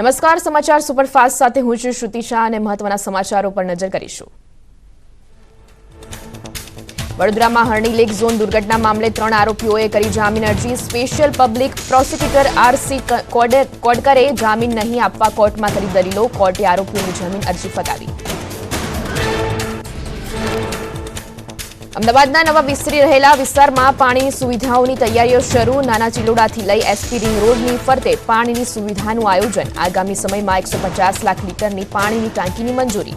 નમસ્કાર, સમાચાર સુપરફાસ્ટ સાથે હું છું શ્રુતિ શાહ અને મહત્વના સમાચારો પર નજર કરીશું. વડોદરામાં હરણી લેક ઝોન દુર્ઘટના મામલે ત્રણ આરોપીઓએ કરી જામીન અરજી. સ્પેશિયલ પબ્લિક પ્રોસિક્યુટર આરસી કોડકરે જામીન નહીં આપવા કોર્ટમાં કરી દલીલો. કોર્ટે આરોપીઓની જામીન અરજી ફગાવી. અમદાવાદના નવા વિસ્તરી રહેલા વિસ્તારમાં પાણીની સુવિધાઓની તૈયારીઓ શરૂ. નાના ચિલોડાથી લઈ એસપી રિંગ રોડની ફરતે પાણીની સુવિધાનું આયોજન. આગામી સમયમાં એકસો લાખ લીટરની પાણીની ટાંકીની મંજૂરી.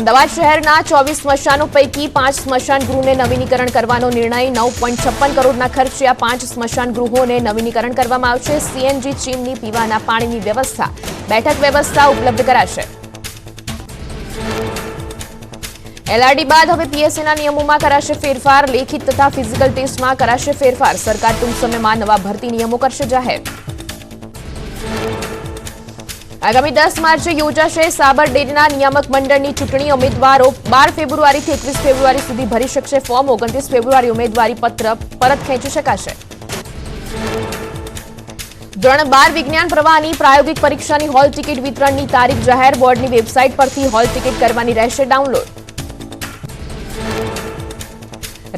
અમદાવાદ શહેરના ચોવીસ સ્મશાનો પૈકી પાંચ સ્મશાન ગૃહને નવીનીકરણ કરવાનો નિર્ણય. નવ કરોડના ખર્ચે આ પાંચ સ્મશાન ગૃહોને નવીનીકરણ કરવામાં આવશે. સીએનજી ચીમની પીવાના પાણીની વ્યવસ્થા. બેઠક વ્યવસ્થા ઉપલબ્ધ કરાશે. એલઆરડી બાદ હવે પીએસસીના નિયમોમાં કરાશે ફેરફાર. લેખિત તથા ફિઝિકલ ટેસ્ટમાં કરાશે ફેરફાર. સરકાર ટૂંક સમયમાં નવા ભરતી નિયમો કરશે જાહેર. આગામી દસ માર્ચે યોજાશે સાબર ડેરીના નિયામક મંડળની ચૂંટણી. ઉમેદવારો બાર ફેબ્રુઆરીથી એકવીસ ફેબ્રુઆરી સુધી ભરી શકશે ફોર્મ. ઓગણત્રીસ ફેબ્રુઆરી ઉમેદવારી પત્ર પરત ખેંચી શકાશે. ધોરણ બાર વિજ્ઞાન પ્રવાહની પ્રાયોગિક પરીક્ષાની હોલ ટિકિટ વિતરણની તારીખ જાહેર. બોર્ડની વેબસાઇટ પરથી હોલ ટિકિટ કરવાની રહેશે ડાઉનલોડ.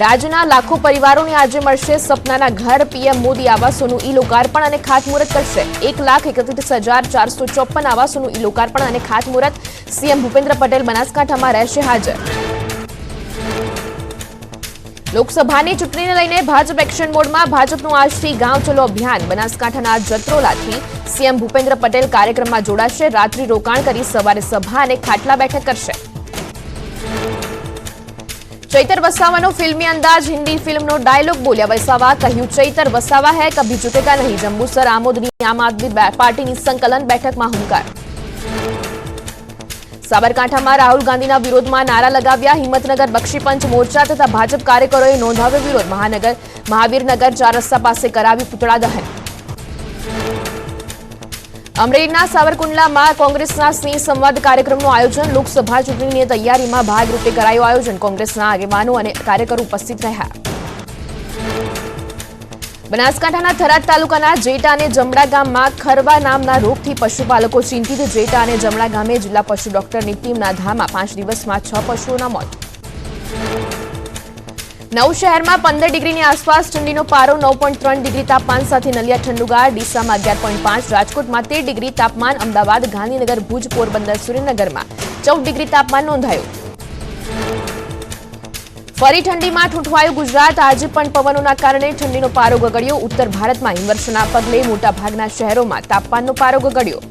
રાજ્યના લાખો પરિવારોને આજે મળશે સપનાના ઘર. પીએમ મોદી આવાસોનું ઈ લોકાર્પણ અને ખાતમુહૂર્ત કરશે. એક લાખ એકત્રીસ હજાર ચારસો ચોપન આવાસોનું ઈ લોકાર્પણ અને ખાતમુહૂર્ત. સીએમ ભૂપેન્દ્ર પટેલ બનાસકાંઠામાં રહેશે હાજર. લોકસભાની ચૂંટણીને લઈને ભાજપ એક્શન મોડમાં ભાજપનું આજથી ગાંવ ચલો અભિયાન. બનાસકાંઠાના જત્રોલાથી સીએમ ભૂપેન્દ્ર પટેલ કાર્યક્રમમાં જોડાશે. રાત્રિ રોકાણ કરી સવારે સભા અને ખાટલા બેઠક કરશે. ચૈતર વસાવાનો ફિલ્મી અંદાજ, હિન્દી ફિલ્મનો ડાયલોગ બોલ્યા વસાવા. કહ્યું, ચૈતર વસાવા હૈ, કભી ઝુકેગા નહીં. જંબુસર આમોદની આમ આદમી પાર્ટીની સંકલન બેઠકમાં હુંકાર. સાબરકાંઠામાં રાહુલ ગાંધીના વિરોધમાં નારા લગાવ્યા. હિંમતનગર બક્ષીપંચ મોરચા તથા ભાજપ કાર્યકરોએ નોંધાવ્યો વિરોધ. મહાનગર, મહાવીરનગર ચાર રસ્તા પાસે કરાવી પુતળા દહન. અમરેલીના સાવરકુંડલામાં કોંગ્રેસના સ્નેહ સંવાદ કાર્યક્રમનું આયોજન. લોકસભા ચૂંટણીની તૈયારીમાં ભાગરૂપે કરાયું આયોજન. કોંગ્રેસના આગેવાનો અને કાર્યકરો ઉપસ્થિત રહ્યા. બનાસકાંઠાના થરાદ તાલુકાના જેટા અને જમડા ગામમાં ખરવા નામના રોગથી પશુપાલકો ચિંતિત. જેટા અને જમડા ગામે જિલ્લા પશુ ડોક્ટરની ટીમના ધામા પાંચ દિવસમાં છ પશુઓના મોત. નવ શહેરમાં પંદર ડિગ્રીની આસપાસ ઠંડીનો પારો નવ પોઈન્ટ ત્રણ ડિગ્રી તાપમાન સાથે નલિયા ઠંડુગાર, ડીસામાં અગિયાર પોઈન્ટ પાંચ, રાજકોટમાં તેર ડિગ્રી તાપમાન, અમદાવાદ, ગાંધીનગર, ભુજ, પોરબંદર, સુરેન્દ્રનગરમાં ચૌદ ડિગ્રી તાપમાન નોંધાયું. ફરી ઠંડીમાં ઠૂંઠવાયું ગુજરાત. આજે પણ પવનોના કારણે ઠંડીનો પારો ગગડ્યો. ઉત્તર ભારતમાં હિમવર્ષના પગલે મોટાભાગના શહેરોમાં તાપમાનનો પારો ગગડ્યો.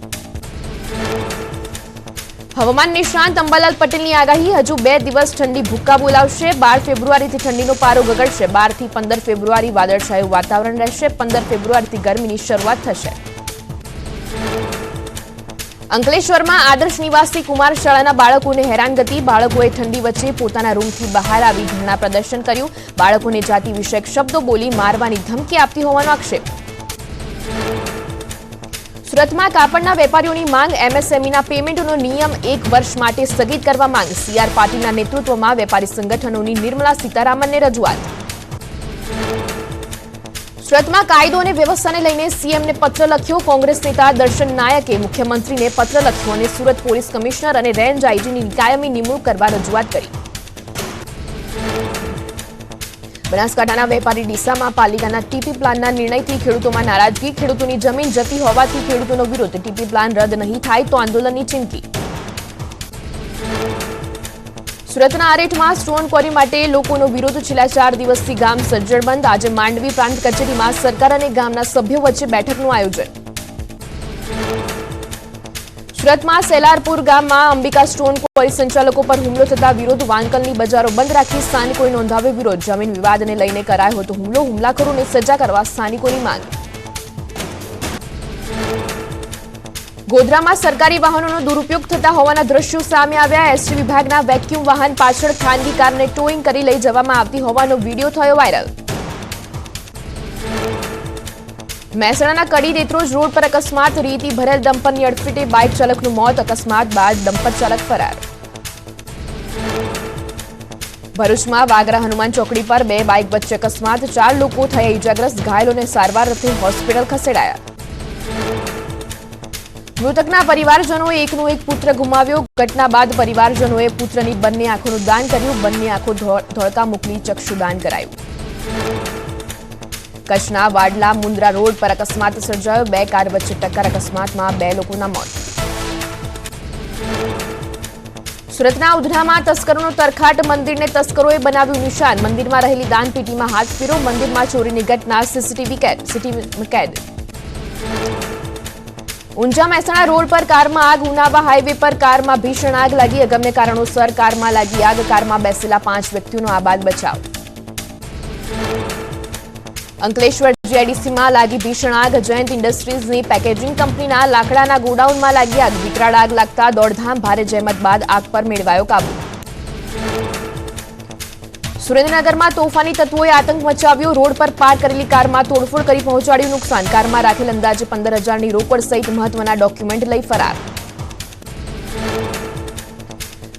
હવામાન નિષ્ણાંત અંબાલાલ પટેલની આગાહી, હજુ બે દિવસ ઠંડી ભૂક્કા બોલાવશે, બાર ફેબ્રુઆરીથી ઠંડીનો પારો ગગડશે, બારથી પંદર ફેબ્રુઆરી વાદળછાયું વાતાવરણ રહેશે, પંદર ફેબ્રુઆરીથી ગરમીની શરૂઆત થશે. અંકલેશ્વરમાં આદર્શ નિવાસી કુમાર શાળાના બાળકોને હેરાનગતિ બાળકોએ ઠંડી વચ્ચે પોતાના રૂમથી બહાર આવી ધરણા પ્રદર્શન કર્યું. બાળકોને જાતિ વિષયક શબ્દો બોલી મારવાની ધમકી આપતી હોવાનો આક્ષેપ. સુરતમાં કાપડના વેપારીઓની માંગ, એમએસએમઈના પેમેન્ટનો નિયમ એક વર્ષ માટે સ્થગિત કરવા માંગ. સીઆર પાટીલના નેતૃત્વમાં વેપારી સંગઠનોની નિર્મલા સીતારામનને રજૂઆત. સુરતમાં કાયદો અને વ્યવસ્થાને લઈને સીએમને પત્ર લખ્યો કોંગ્રેસ નેતા દર્શન નાયકે. મુખ્યમંત્રીને પત્ર લખ્યો અને સુરત પોલીસ કમિશનર અને રેન્જ આઈજીની કાયમી નિમણૂક કરવા રજૂઆત કરી. બનાસકાંઠાના વેપારી ડીસામાં પાલિકાના ટીપી પ્લાનના નિર્ણયથી ખેડૂતોમાં નારાજગી. ખેડૂતોની જમીન જતી હોવાથી ખેડૂતોનો વિરોધ. ટીપી પ્લાન રદ નહીં થાય તો આંદોલનની ચીમકી. સુરતના આરેઠમાં સ્ટોન ક્વોરી માટે લોકોનો વિરોધ. છેલ્લા ચાર દિવસથી ગામ સજ્જડ બંધ. આજે માંડવી પ્રાંત કચેરીમાં સરકાર અને ગામના સભ્યો વચ્ચે બેઠકનું આયોજન. સુરતમાં સેલારપુર ગામમાં અંબિકા સ્ટોન કોઈ સંચાલકો પર હુમલો થતા વિરોધ વાંકલની બજારો બંધ રાખી સ્થાનિકોએ નોંધાવ્યો વિરોધ. જમીન વિવાદને લઈને કરાયો હતો હુમલો. હુમલાખોરોને સજા કરવા સ્થાનિકોની માંગ. ગોધરામાં સરકારી વાહનોનો દુરુપયોગ થતા હોવાના દ્રશ્યો સામે આવ્યા. એસટી વિભાગના વેક્યુમ વાહન પાછળ ખાનગી કારને ટોઈંગ કરી લઈ જવામાં આવતી હોવાનો વીડિયો થયો વાયરલ. મહેસાણાના કડી દેત્રોજ રોડ પર અકસ્માત, રીતી ભરેલ ડમ્પરની અડફેટે બાઇક ચાલકનું મોત, અકસ્માત બાદ ડમ્પર ચાલક ફરાર. ભરૂચમાં વાગરા હનુમાન ચોકડી પર બે બાઇક વચ્ચે અકસ્માત, ચાર લોકો થયા ઇજાગ્રસ્ત ઘાયલોને સારવાર અર્થે હોસ્પિટલ ખસેડાયા. મૃતકના પરિવારજનોએ એકનો એક પુત્ર ગુમાવ્યો. ઘટના બાદ પરિવારજનોએ પુત્રની બંને આંખોનું દાન કર્યું. બંને આંખો ધોળકા મોકલી ચક્ષુદાન કરાયું. કચ્છના વાડલા મુન્દ્રા રોડ પર અકસ્માત સર્જાયો. બે કાર વચ્ચે ટક્કર અકસ્માતમાં બે લોકોના મોત. સુરતના ઉધનામાં તસ્કરોનો તરખાટ મંદિરને તસ્કરોએ બનાવ્યું નિશાન. મંદિરમાં રહેલી દાનપેટીમાં હાથ ફેરો. મંદિરમાં ચોરીની ઘટના સીસીટીવી કેદ, સીટીવી કેદ. ઊંઝા મહેસાણા રોડ પર કારમાં આગ, ઉનાવા હાઈવે પર કારમાં ભીષણ આગ લાગી. અગમ્ય કારણોસર કારમાં લાગી આગ. કારમાં બેસેલા પાંચ વ્યક્તિઓનો આબાદ બચાવ. અંકલેશ્વર જીઆઈડીસીમાં લાગી ભીષણ આગ. જયંત ઇન્ડસ્ટ્રીઝની પેકેજિંગ કંપનીના લાકડાના ગોડાઉનમાં લાગી આગ. વિકરાળ આગ લાગતા દોડધામ ભારે જહેમત બાદ આગ પર મેળવાયો કાબુ. સુરેન્દ્રનગરમાં તોફાની તત્વોએ આતંક મચાવ્યો. રોડ પર પાર્ક કરેલી કારમાં તોડફોડ કરી પહોંચાડ્યું નુકસાન. કારમાં રાખેલ અંદાજે પંદર હજારની રોકડ સહિત મહત્વના ડોક્યુમેન્ટ લઈ ફરાર.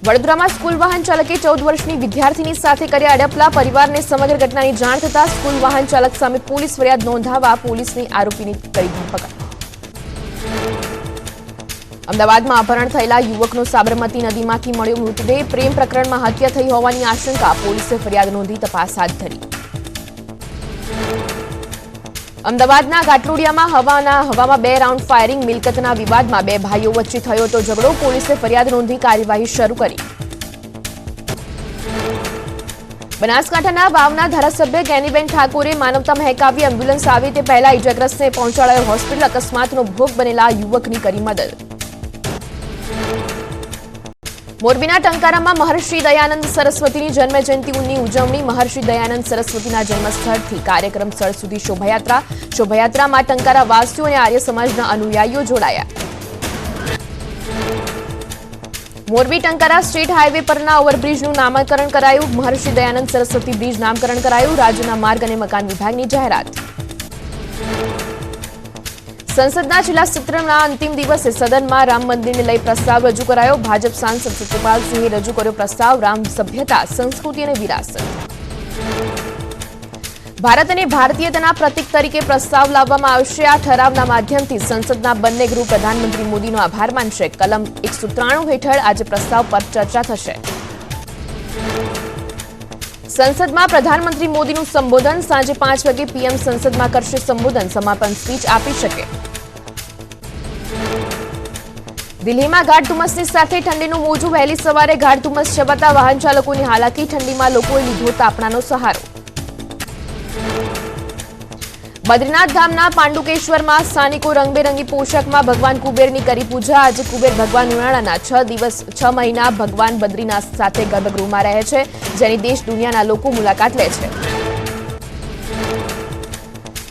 વડોદરામાં સ્કૂલ વાહન ચાલકે ચૌદ વર્ષની વિદ્યાર્થીની સાથે કર્યા અડપલા પરિવારને સમગ્ર ઘટનાની જાણ થતાં સ્કૂલ વાહન ચાલક સામે પોલીસ ફરિયાદ નોંધાવવા પોલીસની આરોપીની કરી ધરપકડ અમદાવાદમાં અપહરણ થયેલા યુવકનો સાબરમતી નદીમાંથી મળ્યો મૃતદેહ. પ્રેમ પ્રકરણમાં હત્યા થઈ હોવાની આશંકા પોલીસે ફરિયાદ નોંધી તપાસ હાથ ધરી. અમદાવાદના ઘાટલોડિયામાં હવાના હવામાં બે રાઉન્ડ ફાયરિંગ, મિલકતના વિવાદમાં બે ભાઈઓ વચ્ચે થયો હતો ઝઘડો. પોલીસે ફરિયાદ નોંધી કાર્યવાહી શરૂ કરી. બનાસકાંઠાના વાવના ધારાસભ્ય જ્ઞાનીબેન ઠાકોરે માનવતા મહેકાવી એમ્બ્યુલન્સ આવે તે પહેલા ઇજાગ્રસ્તને પહોંચાડાયો હોસ્પિટલ. અકસ્માતનો ભોગ બનેલા યુવકની કરી મદદ. મોરબીના ટંકારામાં મહર્ષિ દયાનંદ સરસ્વતીની જન્મ જયંતિની ઉજવણી. મહર્ષિ દયાનંદ સરસ્વતીના જન્મસ્થળથી કાર્યક્રમ સ્થળ સુધી શોભાયાત્રા. શોભાયાત્રામાં ટંકારા વાસીઓ અને આર્ય સમાજના અનુયાયીઓ જોડાયા. મોરબી ટંકારા સ્ટેટ હાઈવે પરના ઓવરબ્રિજનું નામકરણ કરાયું. મહર્ષિ દયાનંદ સરસ્વતી બ્રિજ નામકરણ કરાયું. રાજ્યના માર્ગ અને મકાન વિભાગની જાહેરાત. સંસદના છેલ્લા સત્રના અંતિમ દિવસે સદનમાં રામ મંદિરને લઈ પ્રસ્તાવ રજૂ કરાયો. ભાજપ સાંસદ સત્યપાલસિંહે રજૂ કર્યો પ્રસ્તાવ રામ સભ્યતા, સંસ્કૃતિ અને વિરાસત. ભારત અને ભારતીયતાના પ્રતીક તરીકે પ્રસ્તાવ લાવવામાં આવશે. આ ઠરાવના માધ્યમથી સંસદના બંને ગૃહ પ્રધાનમંત્રી મોદીનો આભાર માનશે. કલમ એકસો ત્રાણું હેઠળ આજે પ્રસ્તાવ પર ચર્ચા થશે. સંસદમાં પ્રધાનમંત્રી મોદીનું સંબોધન સાંજે પાંચ વાગે પીએમ સંસદમાં કરશે સંબોધન. સમાપન સ્પીચ આપી શકે. દિલ્હીમાં ગાઢ ધુમ્મસની સાથે ઠંડીનું મોજું વહેલી સવારે ગાઢ ધુમ્મસ છવાતા વાહન ચાલકોની હાલાકી, ઠંડીમાં લોકોએ લીધો તાપણાનો સહારો. બદ્રીનાથ ધામના પાંડુકેશ્વરમાં સ્થાનિકો રંગબેરંગી પોશાકમાં ભગવાન કુબેરની કરી પૂજા. આજે કુબેર ભગવાન ઉનાળાના છ દિવસ, છ મહિના ભગવાન બદ્રીનાથ સાથે ગર્ભગૃહમાં રહે છે, જેની દેશ દુનિયાના લોકો મુલાકાત લે છે.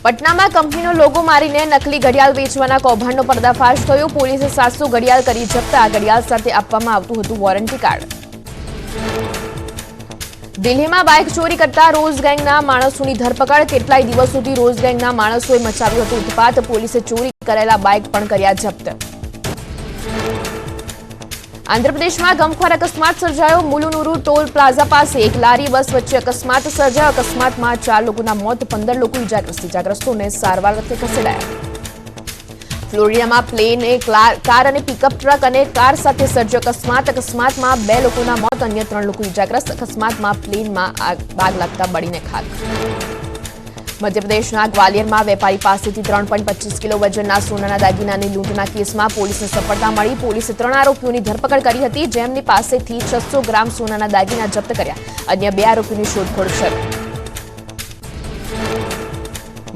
પટનામાં કંપનીનો લોગો મારીને નકલી ઘડિયાળ વેચવાના કૌભાંડનો પર્દાફાશ થયો. પોલીસે સાતસો ઘડિયાળ કરી જપ્તા. ઘડિયાળ સાથે આપવામાં આવતું હતું વોરંટી કાર્ડ. દિલ્હીમાં બાઇક ચોરી કરતા રોઝ ગેંગના માણસોની ધરપકડ. કેટલાય દિવસ સુધી રોઝ ગેંગના માણસોએ મચાવ્યો હતો ઉત્પાત. પોલીસે ચોરી કરેલા બાઇક પણ કર્યા જપ્ત. આંધ્રપ્રદેશમાં ગમખ્વાર અકસ્માત સર્જાયો. મુલુનુરુ ટોલ પ્લાઝા પાસે એક લારી બસ વચ્ચે અકસ્માત સર્જાયો. અકસ્માતમાં ચાર લોકોના મોત, પંદર લોકો ઇજાગ્રસ્ત. ઇજાગ્રસ્તોને સારવાર અર્થે ખસેડાયા. ફ્લોરિડામાં પ્લેને કાર અને પિકઅપ ટ્રક અને કાર સાથે સર્જ્યો અકસ્માત, અકસ્માતમાં બે લોકોના મોત, અન્ય ત્રણ લોકો ઇજાગ્રસ્ત અકસ્માતમાં પ્લેનમાં આગ લાગતા બળીને ખાક. મધ્યપ્રદેશના ગ્વાલિયરમાં વેપારી પાસેથી ત્રણ પોઈન્ટ કિલો વજનના સોનાના દાગીનાની લૂંટના કેસમાં પોલીસને સફળતા મળી. પોલીસે ત્રણ આરોપીઓની ધરપકડ કરી હતી. જેમની પાસેથી છસો ગ્રામ સોનાના દાગીના જપ્ત કર્યા. અન્ય બે આરોપીની શોધખોળ શરૂ.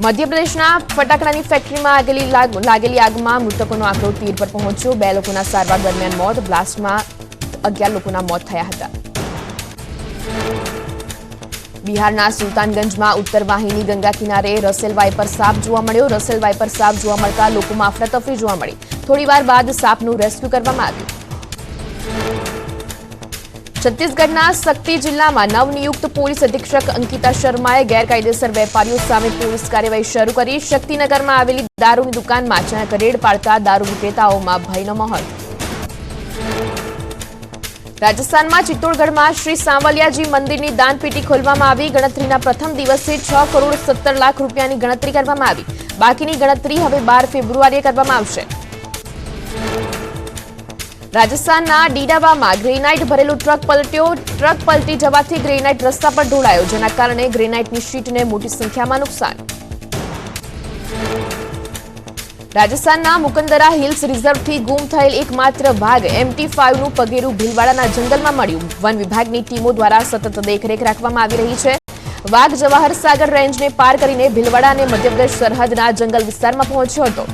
મધ્યપ્રદેશના ફટાકડાની ફેક્ટરીમાં આગેલી લાગ- લાગેલી આગમાં મૃતકોનો આંકડો તીર પર પહોંચ્યો. બે લોકોના સારવાર દરમિયાન મોત, બ્લાસ્ટમાં અગિયાર લોકોના મોત થયા હતા. બિહારના સુલતાનગંજમાં ઉત્તર વાહિની ગંગા કિનારે રસેલ વાઇપર સાપ જોવા મળ્યો. રસેલ વાઇપર સાપ જોવા મળતા લોકોમાં અફરાતફરી જોવા મળી. થોડીવાર બાદ સાપનું રેસ્ક્યુ કરવામાં આવ્યું. છત્તીસગઢના શક્તિ જિલ્લામાં નવનિયુક્ત પોલીસ અધિક્ષક અંકિતા શર્માએ ગેરકાયદેસર વેપારીઓ સામે પોલીસ કાર્યવાહી શરૂ કરી. શક્તિનગરમાં આવેલી દારૂની દુકાનમાં અચાનક રેડ પાડતા દારૂ વિક્રેતાઓમાં ભયનો માહોલ. રાજસ્થાનમાં ચિત્તોડગઢમાં શ્રી સાંવલિયાજી મંદિરની દાનપેટી ખોલવામાં આવી. ગણતરીના પ્રથમ દિવસે છ કરોડ સત્તર લાખ રૂપિયાની ગણતરી કરવામાં આવી. બાકીની ગણતરી હવે બાર ફેબ્રુઆરીએ કરવામાં આવશે. રાજસ્થાનના ડીડાવામાં ગ્રેનાઇટ ભરેલું ટ્રક પલટ્યો. ટ્રક પલટી જવાથી ગ્રેનાઇટ રસ્તા પર ઢોળાયો, જેના કારણે ગ્રેનાઇટની શીટને મોટી સંખ્યામાં નુકસાન. રાજસ્થાનના મુકંદરા હિલ્સ રિઝર્વથી ગુમ થયેલ એકમાત્ર ભાગ એમટી ફાઇવનું પગેરું ભીલવાડાના જંગલમાં મળ્યું. વન વિભાગની ટીમો દ્વારા સતત દેખરેખ રાખવામાં આવી રહી છે. વાઘ જવાહર સાગર રેન્જને પાર કરીને ભીલવાડા અને મધ્યપ્રદેશ સરહદના જંગલ વિસ્તારમાં પહોંચ્યો હતો.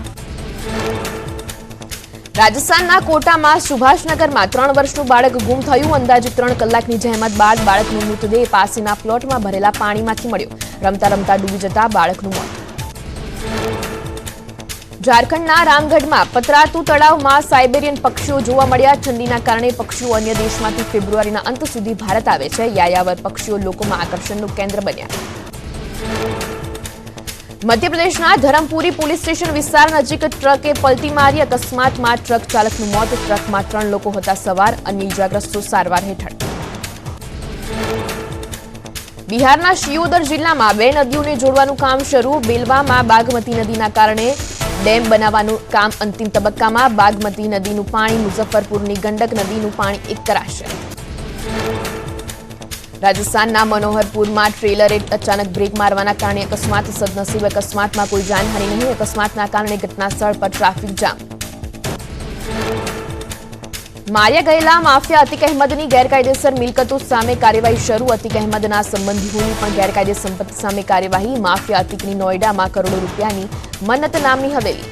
રાજસ્થાનના કોટામાં સુભાષનગરમાં ત્રણ વર્ષનું બાળક ગુમ થયું. અંદાજે ત્રણ કલાકની જહેમત બાદ બાળકનો મૃતદેહ પાસેના પ્લોટમાં ભરેલા પાણીમાંથી મળ્યો. રમતા રમતા ડૂબી જતા બાળકનું મોત. ઝારખંડના રામગઢમાં પતરાતુ તળાવમાં સાયબેરિયન પક્ષીઓ જોવા મળ્યા. ઠંડીના કારણે પક્ષીઓ અન્ય દેશમાંથી ફેબ્રુઆરીના અંત સુધી ભારત આવે છે. યાયાવર પક્ષીઓ લોકોમાં આકર્ષણનું કેન્દ્ર બન્યા. મધ્યપ્રદેશના ધરમપુરી પોલીસ સ્ટેશન વિસ્તાર નજીક ટ્રકે પલટી મારી. અકસ્માતમાં ટ્રક ચાલકનું મોત. ટ્રકમાં ત્રણ લોકો હતા સવાર. અન્ય ઇજાગ્રસ્તો સારવાર હેઠળ. બિહારના શિયોદર જિલ્લામાં બે નદીઓને જોડવાનું કામ શરૂ. બેલવામાં બાગમતી નદીના કારણે ડેમ બનાવવાનું કામ અંતિમ તબક્કામાં. બાગમતી નદીનું પાણી મુઝફ્ફરપુરની ગંડક નદીનું પાણી એક કરાશે. રાજસ્થાનના મનોહરપુરમાં ટ્રેલરે અચાનક બ્રેક મારવાના કારણે અકસ્માત, સદનસીબ અકસ્માતમાં કોઈ જાનહાની નહીં, અકસ્માતના કારણે ઘટના સ્થળ પર ટ્રાફિક જામ. માર્યા ગયેલા માફિયા અતિક અહેમદની ગેરકાયદેસર મિલકતો સામે કાર્યવાહી શરૂ. અતિક અહેમદના સંબંધીઓની પણ ગેરકાયદે સંપત્તિ સામે કાર્યવાહી. માફિયા અતિકની નોઈડામાં કરોડો રૂપિયાની મન્નત નામની હવેલી.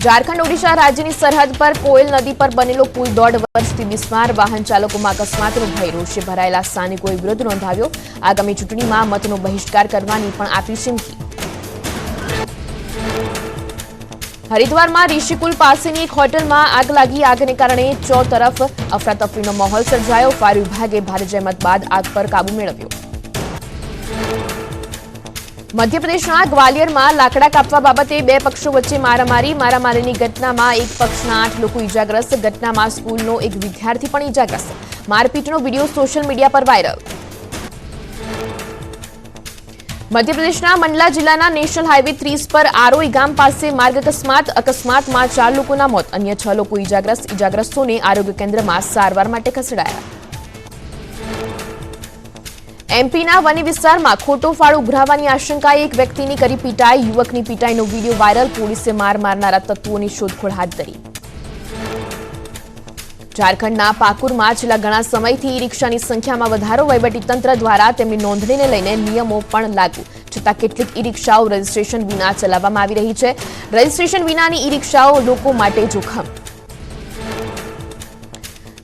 ઝારખંડ, ઓડિશા રાજ્યની સરહદ પર કોયલ નદી પર બનેલો પુલ દોઢ વર્ષથી બિસ્માર. વાહન ચાલકોમાં અકસ્માતનો ભય, રોષે ભરાયેલા સ્થાનિકોએ વિરોધ નોંધાવ્યો. આગામી ચૂંટણીમાં મતનો બહિષ્કાર કરવાની પણ આપી ચીમકી. હરિદ્વારમાં ઋષિકુલ પાસેની એક હોટલમાં આગ લાગી. આગને કારણે ચોતરફ અફરાતફરીનો માહોલ સર્જાયો. ફાયર વિભાગે ભારે જહેમત બાદ આગ પર કાબુ મેળવ્યો. મધ્યપ્રદેશના ગ્વાલિયરમાં લાકડા કાપવા બાબતે બે પક્ષો વચ્ચે મારામારી. મારામારીની ઘટનામાં એક પક્ષના આઠ લોકો ઇજાગ્રસ્ત ઘટનામાં સ્કૂલનો એક વિદ્યાર્થી પણ ઇજાગ્રસ્ત મારપીટનો વીડિયો સોશિયલ મીડિયા પર વાયરલ. મધ્યપ્રદેશના મંડલા જિલ્લાના નેશનલ હાઈવે ત્રીસ પર આરોઈ ગામ પાસે માર્ગ અકસ્માત. અકસ્માતમાં ચાર લોકોના મોત. અન્ય છ લોકો ઇજાગ્રસ્ત ઇજાગ્રસ્તોને આરોગ્ય કેન્દ્રમાં સારવાર માટે ખસેડાયા. એમપીના વની વિસ્તારમાં ખોટો ફાળ ઉઘરાવવાની આશંકાએ એક વ્યક્તિની કરી પીટાઈ, યુવકની પીટાઈનો વીડિયો વાયરલ, પોલીસે માર મારનારા તત્વોની શોધખોળ હાથ ધરી. ઝારખંડના પાકુરમાં છેલ્લા ઘણા સમયથી ઈ રિક્ષાની સંખ્યામાં વધારો, વહીવટીતંત્ર દ્વારા તેમની નોંધણીને લઈને નિયમો પણ લાગુ, છતાં કેટલીક ઈ રિક્ષાઓ રજીસ્ટ્રેશન વિના ચલાવવામાં આવી રહી છે. રજીસ્ટ્રેશન વિનાની ઈ રિક્ષાઓ લોકો માટે જોખમ.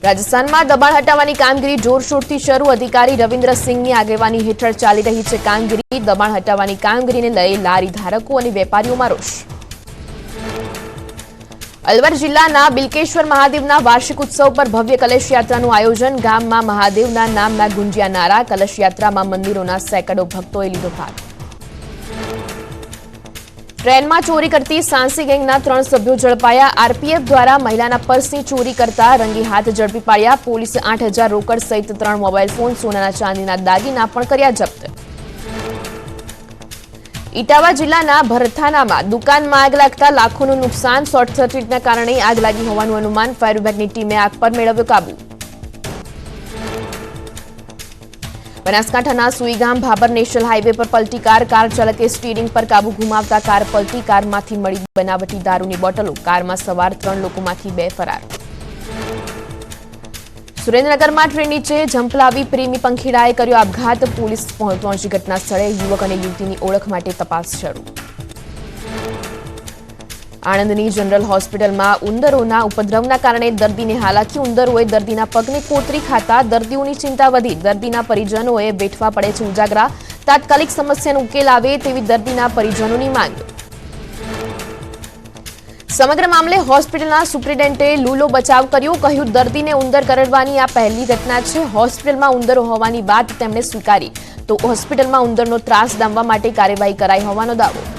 રાજસ્થાનમાં દબાણ હટાવવાની કામગીરી જોરશોરથી શરૂ. અધિકારી રવિન્દ્રસિંહની આગેવાની હેઠળ ચાલી રહી છે કામગીરી. દબાણ હટાવવાની કામગીરીને લઈ લારી ધારકો અને વેપારીઓમાં રોષ. અલવર જિલ્લાના બિલકેશ્વર મહાદેવના વાર્ષિક ઉત્સવ પર ભવ્ય કલશ યાત્રાનું આયોજન. ગામમાં મહાદેવના નામના ગુંજ્યા નારા. કલશ યાત્રામાં મંદિરોના સેંકડો ભક્તોએ લીધો ભાગ ટ્રેનમાં ચોરી કરતી સાંસી ગેંગના ત્રણ સભ્યો ઝડપાયા. આરપીએફ દ્વારા મહિલાના પર્સની ચોરી કરતા રંગી હાથ ઝડપી પાડ્યા. પોલીસે આઠ હજાર રોકડ સહિત ત્રણ મોબાઈલ ફોન, સોનાના ચાંદીના દાગીના પણ કર્યા જપ્ત. ઇટાવા જિલ્લાના ભરથાનામાં દુકાનમાં આગ લાગતા લાખોનું નુકસાન. શોર્ટ સર્કિટના કારણે આગ લાગી હોવાનું અનુમાન ફાયર વિભાગની ટીમે આગ પર મેળવ્યો કાબુ. બનાસકાંઠાના સુઈગામ ભાબર નેશનલ હાઈવે પર પલટી કાર કાર ચાલકે સ્ટીરિંગ પર કાબુ ગુમાવતા કાર પલટી કારમાંથી મળી બનાવટી દારૂની બોટલો. કારમાં સવાર ત્રણ લોકોમાંથી બે ફરાર. સુરેન્દ્રનગરમાં ટ્રેન નીચે ઝંપલાવી પ્રેમી પંખીડાએ કર્યો આપઘાત. પોલીસ પહોંચી ઘટના સ્થળે યુવક અને યુવતીની ઓળખ માટે તપાસ શરૂ. આણંદની જનરલ હોસ્પિટલમાં ઉંદરોના ઉપદ્રવના કારણે દર્દીને હાલાકી, ઉંદરોએ દર્દીના પગને કોતરી ખાતા દર્દીઓની ચિંતા વધી. દર્દીના પરિજનોએ બેઠવા પડે છે ઉજાગરા. તાત્કાલિક સમસ્યાનો ઉકેલ આવે તેવી દર્દીના પરિજનોની માંગ. સમગ્ર મામલે હોસ્પિટલના સુપ્રિન્ટેન્ડન્ટે લૂલો બચાવ કર્યો. કહ્યું, દર્દીને ઉંદર કરડવાની આ પહેલી ઘટના છે. હોસ્પિટલમાં ઉંદરો હોવાની વાત તેમણે સ્વીકારી. તો હોસ્પિટલમાં ઉંદરનો ત્રાસ ડામવા માટે કાર્યવાહી કરાઈ હોવાનો દાવો.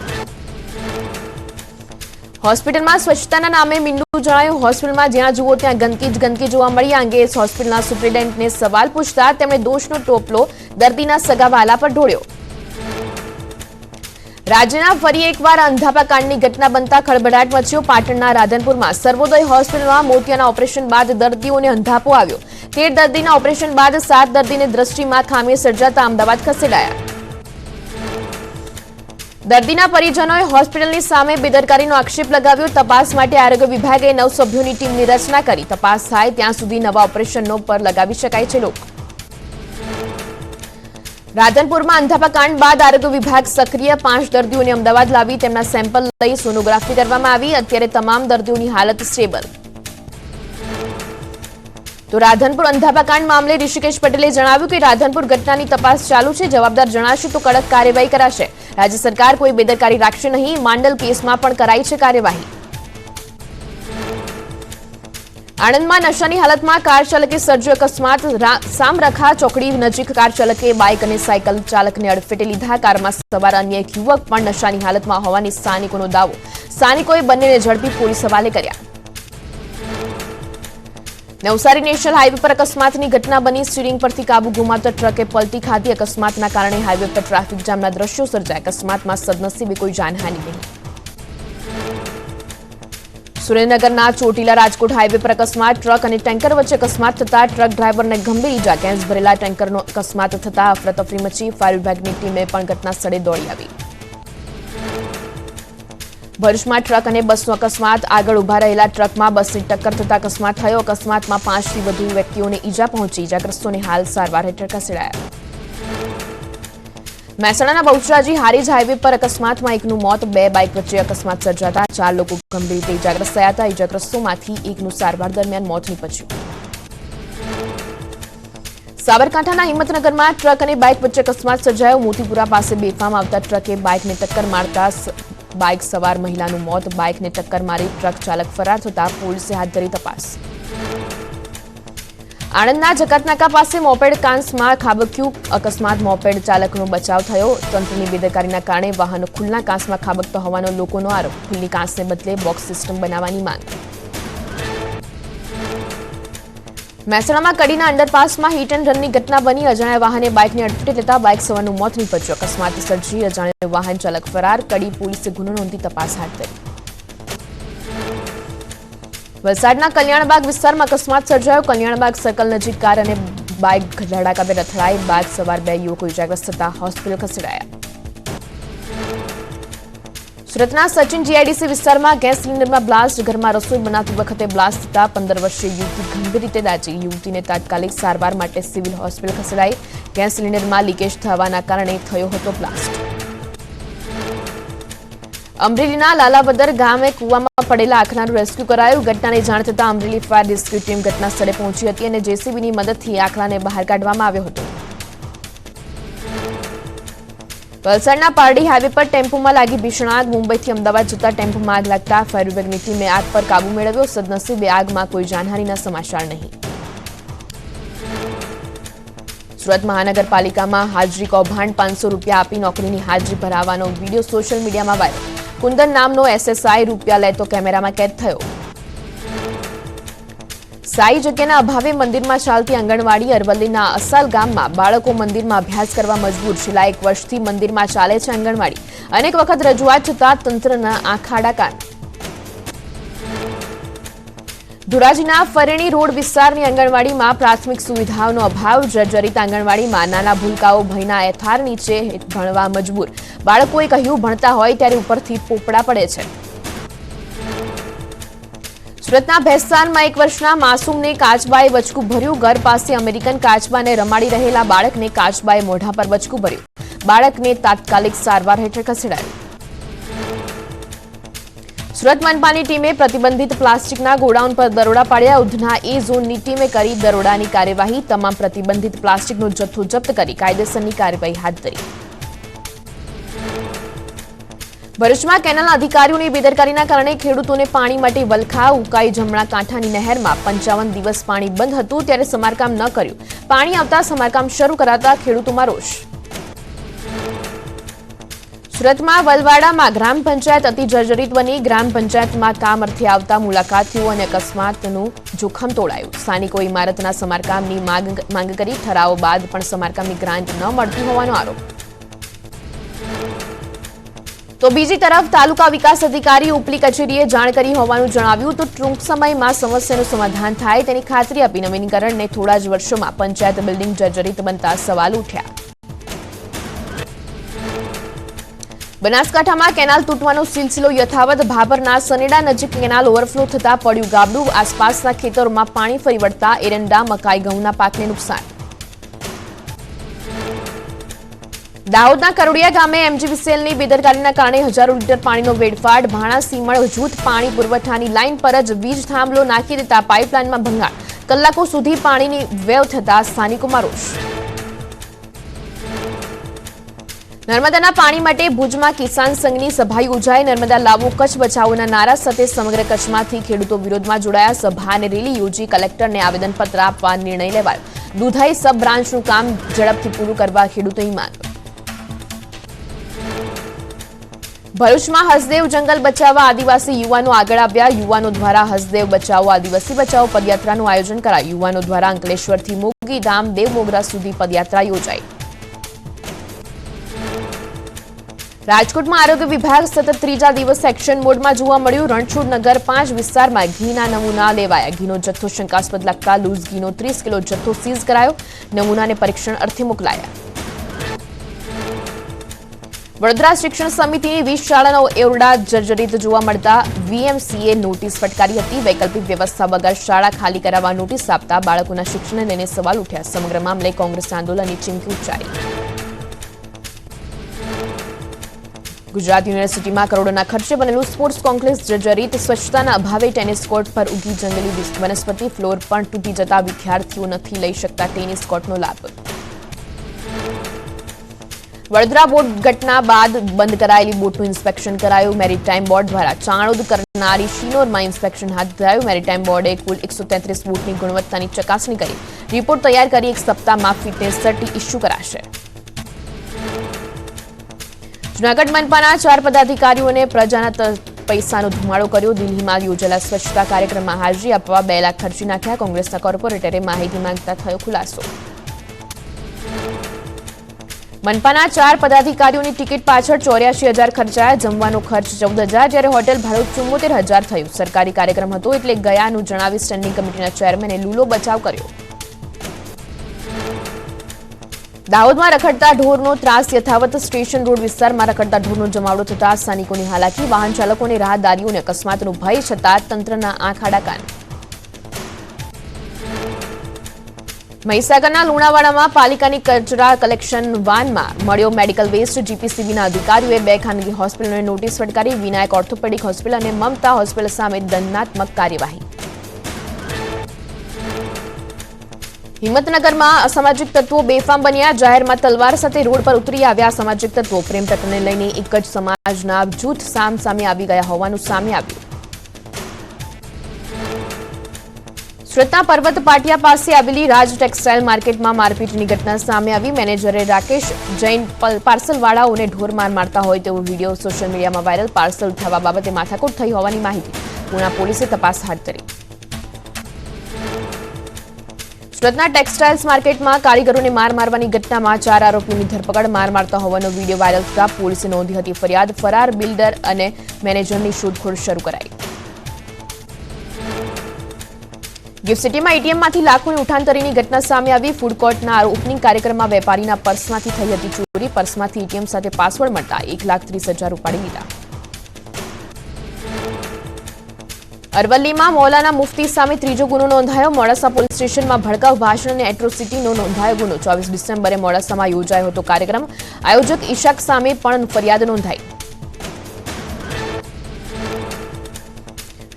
હોસ્પિટલમાં સ્વચ્છતાના નામે મીંડું જણાયું હોસ્પિટલમાં જ્યાં જુઓ ત્યાં ગંદકી જ ગંદકી જોવા મળી. આ અંગે હોસ્પિટલના સુપ્રિન્ટેન્ડન્ટને સવાલ પૂછતા તેમણે દોષનો ટોપલો દર્દીના સગાવાલા પર ઢોળ્યો. રાજ્યના ફરી એકવાર અંધાપા કાંડની ઘટના બનતા ખળભળાટ મચ્યો. પાટણના રાધનપુરમાં સર્વોદય હોસ્પિટલમાં મોતિયાના ઓપરેશન બાદ દર્દીઓને અંધાપો આવ્યો. તેર દર્દીના ઓપરેશન બાદ સાત દર્દીને દ્રષ્ટિમાં ખામી સર્જાતા અમદાવાદ ખસેડાયા. દર્દીના પરિજનોએ હોસ્પિટલની સામે બેદરકારીનો આક્ષેપ લગાવ્યો. તપાસ માટે આરોગ્ય વિભાગે નવ સભ્યોની ટીમની રચના કરી. તપાસ થાય ત્યાં સુધી નવા ઓપરેશનનો પર લગાવી શકાય છે લોક. રાધનપુરમાં અંધાપા કાંડ બાદ આરોગ્ય વિભાગ સક્રિય પાંચ દર્દીઓને અમદાવાદ લાવી તેમના સેમ્પલ લઈ સોનોગ્રાફી કરવામાં આવી. અત્યારે તમામ દર્દીઓની હાલત સ્ટેબલ. તો રાધનપુર અંધાપા કાંડ મામલે ઋષિકેશ પટેલે જણાવ્યું કે રાધનપુર ઘટનાની તપાસ ચાલુ છે, જવાબદાર જણાશે તો કડક કાર્યવાહી કરાશે. રાજ્ય સરકાર કોઈ બેદરકારી રાખશે નહીં, માંડલ કેસમાં પણ કરાઈ છે કાર્યવાહી. આણંદમાં નશાની હાલતમાં કાર ચાલકે સર્જ્યો અકસ્માત સામરખા ચોકડી નજીક કાર ચાલકે બાઇક અને સાયકલ ચાલકને અડફેટે લીધા. કારમાં સવાર અન્ય એક યુવક પણ નશાની હાલતમાં હોવાની સ્થાનિકોનો દાવો. સ્થાનિકોએ બંનેને ઝડપી પોલીસ હવાલે કર્યા. નવસારી નેશનલ હાઈવે પર અકસ્માતની ઘટના બની. સ્ટીરિંગ પરથી કાબુ ગુમાવતા ટ્રકે પલટી ખાધી. અકસ્માતના કારણે હાઈવે પર ટ્રાફિક જામના દ્રશ્યો સર્જાય. અકસ્માતમાં સદનસીબે કોઈ જાનહાનિ નહીં. સુરેન્દ્રનગરના ચોટીલા રાજકોટ હાઈવે પર અકસ્માત. ટ્રક અને ટેન્કર વચ્ચે અકસ્માત થતા ટ્રક ડ્રાઈવરને ગંભીર ઈજા. ગેસ ભરેલા ટેન્કરનો અકસ્માત થતા અફરાતફરી મચી ફાયર વિભાગની ટીમે પણ ઘટના સ્થળે દોડી આવી. ભરૂચમાં ટ્રક અને બસનો અકસ્માત. આગળ ઊભા રહેલા ટ્રકમાં બસની ટક્કર થતા અકસ્માત થયો. અકસ્માતમાં પાંચથી વધુ વ્યક્તિઓને ઈજા પહોંચી. ઇજાગ્રસ્તોને હાલ સારવાર હેઠળ ખસેડાયા. મહેસાણાના બહુચરાજી હારીજ હાઈવે પર અકસ્માતમાં એકનું મોત, બે બાઇક વચ્ચે અકસ્માત સર્જાતા ચાર લોકો ગંભીર રીતે ઈજાગ્રસ્ત થયા હતા. ઇજાગ્રસ્તોમાંથી એકનું સારવાર દરમિયાન મોત નીપજ્યું. સાબરકાંઠાના હિંમતનગરમાં ટ્રક અને બાઇક વચ્ચે અકસ્માત સર્જાયો. મોતીપુરા પાસે બેફામ આવતા ટ્રકે બાઇકને ટક્કર મારતા બાઇક સવાર મહિલાનું મોત, બાઇકને ટક્કર મારી ટ્રક ચાલક ફરાર થતા પોલીસે હાથ ધરી તપાસ. આણંદના જકાતનાકા પાસે મોપેડ કાંસમાં ખાબક્યું. અકસ્માત મોપેડ ચાલકનો બચાવ થયો. તંત્રની બેદરકારીના કારણે વાહનો ખુલ્લા કાંસમાં ખાબકતો હોવાનો લોકોનો આરોપ. ખુલ્લી કાંસને બદલે બોક્સ સિસ્ટમ બનાવવાની માંગ. મહેસાણામાં કડીના અંડરપાસમાં હિટ એન્ડ રનની ઘટના બની. અજાણ્યા વાહને બાઇકને અડફેટે લેતા બાઇક સવારનું મોત નીપજ્યું. અકસ્માત સર્જી, અજાણ્યા વાહન ચાલક ફરાર, કડી પોલીસે ગુનો નોંધી તપાસ હાથ ધરી. વલસાડના કલ્યાણબાગ વિસ્તારમાં અકસ્માત સર્જાયો. કલ્યાણબાગ સર્કલ નજીક કાર અને બાઇક ધડાકાભેર અથડાઈ બાઇક સવાર બે યુવકો ઇજાગ્રસ્ત થતા હોસ્પિટલ ખસેડાયા. સુરતના સચિન જીઆઈડીસી વિસ્તારમાં ગેસ સિલિન્ડરમાં બ્લાસ્ટ, ઘરમાં રસોઈ બનાવતી વખતે બ્લાસ્ટ થતા પંદર વર્ષીય યુવતી ગંભીર રીતે દાઝી યુવતીને તાત્કાલિક સારવાર માટે સિવિલ હોસ્પિટલ ખસેડાઈ. ગેસ સિલિન્ડરમાં લીકેજ થવાના કારણે થયો હતો બ્લાસ્ટ. અમરેલીના લાલાવદર ગામે કૂવામાં પડેલા આખલાનું રેસ્ક્યુ કરાયું. ઘટનાની જાણ થતાં અમરેલી ફાયર રેસ્ક્યુ ટીમ ઘટના સ્થળે પહોંચી હતી અને જેસીબીની મદદથી આખરાને બહાર કાઢવામાં આવ્યો હતો. વલસાડના પારડી હાઈવે પર ટેમ્પોમાં લાગી ભીષણ આગ મુંબઈથી અમદાવાદ જતા ટેમ્પોમાં આગ લાગતા ફાયર વિભાગની ટીમે આગ પર કાબુ મેળવ્યો. સદનસીબે આગમાં કોઈ જાનહાનીના સમાચાર નહીં. સુરત મહાનગરપાલિકામાં હાજરી કૌભાંડ પાંચસો રૂપિયા આપી નોકરીની હાજરી ભરાવાનો વીડિયો સોશિયલ મીડિયામાં વાયરલ. કુંદન નામનો એસએસઆઈ રૂપિયા લેતો કેમેરામાં કેદ થયો. સાઈ જગ્યાના અભાવે મંદિરમાં ચાલતી આંગણવાડી અરવલ્લીના અસાલ ગામમાં બાળકો મંદિરમાં અભ્યાસ કરવા મજબૂર. છેલ્લા એક વર્ષથી મંદિરમાં ચાલે છે આંગણવાડી. અનેક વખત રજૂઆત છતાં તંત્રના આંખાડા કાન. ધોરાજીના ફરેણી રોડ વિસ્તારની આંગણવાડીમાં પ્રાથમિક સુવિધાઓનો અભાવ. જર્જરિત આંગણવાડીમાં નાના ભૂલકાઓ, ભયના એથાર નીચે ભણવા મજબૂર. બાળકોએ કહ્યું, ભણતા હોય ત્યારે ઉપરથી પોપડા પડે છે. સુરતના ભેસ્તાનમાં એક વર્ષના માસૂમને કાચબાએ બચકું ભર્યું. ઘર પાસે અમેરિકન કાચબાને રમાડી રહેલા બાળકને કાચબાએ મોઢા પર બચકું ભર્યું. બાળકને તાત્કાલિક સારવાર હેઠળ ખસેડાયું. સુરત મનપાની ટીમે પ્રતિબંધિત પ્લાસ્ટિકના ગોડાઉન પર દરોડા પાડ્યા. ઉધના એ ઝોનની ટીમે કરી દરોડાની કાર્યવાહી. તમામ પ્રતિબંધિત પ્લાસ્ટિકનો જથ્થો જપ્ત કરી કાયદેસરની કાર્યવાહી હાથ ધરી. ભરૂચમાં કેનાલના અધિકારીઓની બેદરકારીના કારણે ખેડૂતોને પાણી માટે વલખા, ઉકાઈ, જમણા, કાંઠાની નહેરમાં પંચાવન દિવસ પાણી બંધ હતું ત્યારે સમારકામ ન કર્યું. પાણી આવતા સમારકામ શરૂ કરાતા ખેડૂતોમાં રોષ. સુરતમાં વલવાડામાં ગ્રામ પંચાયત અતિ જર્જરિત બની. ગ્રામ પંચાયતમાં કામ અર્થે આવતા મુલાકાતીઓ અને અકસ્માતનું જોખમ તોડાયું. સ્થાનિકો ઇમારતના સમારકામની માંગ માંગ કરી ઠરાવો બાદ પણ સમારકામની ગ્રાન્ટ ન મળતી હોવાનો આરોપ. તો બીજી તરફ તાલુકા વિકાસ અધિકારી ઉપલી કચેરીએ જાણ કરી હોવાનું જણાવ્યું તો ટૂંક સમયમાં સમસ્યાનું સમાધાન થાય તેની ખાતરી આપી નવીનીકરણને થોડા જ વર્ષોમાં પંચાયત બિલ્ડિંગ જર્જરિત બનતા સવાલ ઉઠ્યા. બનાસકાંઠામાં કેનાલ તૂટવાનો સિલસિલો યથાવત ભાભરના સનેડા નજીક કેનાલ ઓવરફ્લો થતા પડ્યું ગાબડું. આસપાસના ખેતરોમાં પાણી ફરી વળતા એરંડા, મકાઈ, ઘઉંના પાકને નુકસાન. દાહોદના કરોડિયા ગામે એમજીવીસીએલની બેદરકારીના કારણે હજારો લીટર પાણીનો વેડફાટ, ભાણા, સીમળ, જૂથ, પાણી પુરવઠાની લાઇન પર જ વીજ થાંભલો નાખી દેતા પાઇપલાઇનમાં ભંગાણ કલાકો સુધી પાણીની વેવ થતા સ્થાનિકોમાં રોષ. નર્મદાના પાણી માટે ભુજમાં કિસાન સંઘની સભા યોજાઈ. નર્મદા લાવો, કચ્છ બચાવોના નારા સાથે સમગ્ર કચ્છમાંથી ખેડૂતો વિરોધમાં જોડાયા. સભા અને રેલી યોજી કલેક્ટરને આવેદનપત્ર આપવા નિર્ણય લેવાયો. દુધાઈ સબ બ્રાન્ચનું કામ ઝડપથી પૂરું કરવા ખેડૂતોની માંગ. ભરૂચમાં હસદેવ જંગલ બચાવવા આદિવાસી યુવાનો આગળ આવ્યા. યુવાનો દ્વારા હસદેવ બચાવો, આદિવાસી બચાવો પદયાત્રાનું આયોજન કરાયું. યુવાનો દ્વારા અંકલેશ્વરથી મોગી ધામ દેવ સુધી પદયાત્રા યોજાઈ. રાજકોટમાં આરોગ્ય વિભાગ સતત ત્રીજા દિવસ એક્શન મોડમાં જોવા મળ્યું. રણછોડ નગર પાંચ વિસ્તારમાં ઘીના નમૂના લેવાયા. ઘીનો જથ્થો શંકાસ્પદ લાગતા લૂઝ ઘીનો ત્રીસ કિલો જથ્થો સીઝ કરાયો. નમૂનાને પરીક્ષણ અર્થે મોકલાયા. વડોદરા શિક્ષણ સમિતિની વીસ શાળાનો એરડા જર્જરિત જોવા મળતા વીએમસીએ નોટિસ ફટકારી હતી. વૈકલ્પિક વ્યવસ્થા વગર શાળા ખાલી કરાવવા નોટિસ આપતા બાળકોના શિક્ષણને લઈને સવાલ ઉઠ્યા. સમગ્ર મામલે કોંગ્રેસ આંદોલનની ચીમકી ઉચ્ચારી. ગુજરાત યુનિવર્સિટીમાં કરોડોના ખર્ચે બનેલું સ્પોર્ટ્સ કોમ્પ્લેક્સ જર્જરિત. સ્વચ્છતાના અભાવે ટેનિસ કોર્ટ પર ઉગી જંગલી વનસ્પતિ, ફ્લોર પણ તૂટી જતા વિદ્યાર્થીઓ નથી લઈ શકતા ટેનિસ કોર્ટનો લાભ. વડોદરા બોટ ઘટના બાદ બંધ કરાયેલી બોટનું ઇન્સ્પેક્શન કરાયું. મેરીટાઈમ બોર્ડ દ્વારા ચાણોદ કરનારી શિનોરમાં ઇન્સ્પેક્શન હાથ ધરાયું. મેરીટાઈમ બોર્ડે કુલ એકસો તેત્રીસ બોટની ગુણવત્તાની ચકાસણી કરી. રિપોર્ટ તૈયાર કરી એક સપ્તાહમાં ફિટનેસ સર્ટી ઇસ્યુ કરાશે. જૂનાગઢ મનપાના ચાર પદાધિકારીઓને પ્રજાના પૈસાનો ધુમાડો કર્યો. દિલ્હીમાં યોજેલા સ્વચ્છતા કાર્યક્રમમાં હાજરી આપવા બે લાખ ખર્ચી નાખ્યા. કોંગ્રેસના કોર્પોરેટરે માહિતી માંગતા થયો ખુલાસો. મનપાના ચાર પદાધિકારીઓની ટિકિટ પાછળ ચોર્યાસી હજાર ખર્ચાયા. જમવાનો ખર્ચ ચૌદ હજાર જ્યારે હોટેલ ભાડું ચુમ્મોતેર હજાર થયું. સરકારી કાર્યક્રમ હતો એટલે ગયાનું જણાવી સ્ટેન્ડિંગ કમિટીના ચેરમેને લૂલો બચાવ કર્યો. દાહોદમાં રખડતા ઢોરનો ત્રાસ યથાવત સ્ટેશન રોડ વિસ્તારમાં રખડતા ઢોરનો જમાવડો થતા સ્થાનિકોની હાલાકી. વાહન ચાલકોને રાહદારીઓને અકસ્માતનો ભય છતાં તંત્રના આંખ આડા મહીસાગરના લુણાવાડામાં પાલિકાની કચરા કલેક્શન વાનમાં મળ્યો મેડિકલ વેસ્ટ. જીપીસીબીના અધિકારીઓએ બે ખાનગી હોસ્પિટલને નોટિસ ફટકારી વિનાયક ઓર્થોપેડિક હોસ્પિટલ અને મમતા હોસ્પિટલ સામે દંડાત્મક કાર્યવાહી. હિંમતનગરમાં અસામાજિક તત્વો બેફામ બન્યા. જાહેરમાં તલવાર સાથે રોડ પર ઉતરી આવ્યા અસામાજિક તત્વો. પ્રેમ પ્રકરણને લઈને એક જ સમાજના જૂથ સામ સામે આવી ગયા હોવાનું સામે આવ્યું. સુરતના પર્વત પાટિયા પાસે આવેલી રાજ ટેક્સટાઇલ માર્કેટમાં મારપીટની ઘટના સામે આવી. મેનેજરે રાકેશ જૈન પાર્સલવાળાઓને ઢોર માર મારતા હોય તેવો વીડિયો સોશિયલ મીડિયામાં વાયરલ. પાર્સલ ઉઠાવવા બાબતે માથાકૂટ થઈ હોવાની માહિતી પૂના પોલીસે તપાસ હાથ ધરી. સુરતના ટેક્સટાઇલ્સ માર્કેટમાં કારીગરોને માર મારવાની ઘટનામાં ચાર આરોપીની ધરપકડ માર મારતા હોવાનો વીડિયો વાયરલ થતા પોલીસે નોંધી હતી ફરિયાદ. ફરાર બિલ્ડર અને મેનેજરની શોધખોળ શરૂ કરાઈ. ગિફ્ટ સિટીમાં એટીએમમાંથી લાખોની ઉઠાંતરીની ઘટના સામે આવી. ફૂડ કોર્ટના ઓપનિંગ કાર્યક્રમમાં વેપારીના પર્સમાંથી થઈ હતી ચોરી. પર્સમાંથી એટીએમ સાથે પાસવર્ડ મળતા એક લાખ ત્રીસ હજાર ઉપાડી લીધા. અરવલ્લીમાં મૌલાના મુફતી સામે ત્રીજો ગુનો નોંધાયો. મોડાસા પોલીસ સ્ટેશનમાં ભડકાઉ ભાષણ અને એટ્રોસિટીનો નોંધાયો ગુનો. ચોવીસ ડિસેમ્બરે મોડાસામાં યોજાયો હતો કાર્યક્રમ. આયોજક ઈશાક સામે પણ ફરિયાદ નોંધાઈ.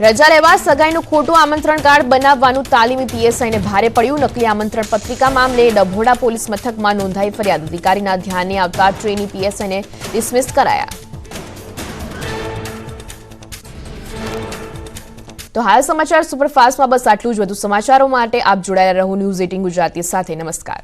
રજા લેવા સગાઈનું ખોટું આમંત્રણ કાર્ડ બનાવવાનું તાલીમી પીએસઆઈને ભારે પડ્યું. નકલી આમંત્રણ પત્રિકા મામલે ડભોડા પોલીસ મથકમાં નોંધાઈ ફરિયાદ. અધિકારીના ધ્યાને આવતા ટ્રેની પીએસઆઈને ડિસમિસ કરાયા. તો હાલ સમાચાર સુપરફાસ્ટમાં બસ આટલું જ. વધુ સમાચારો માટે આપ જોડાયેલા રહો ન્યૂઝ એટીન ગુજરાતી સાથે. નમસ્કાર.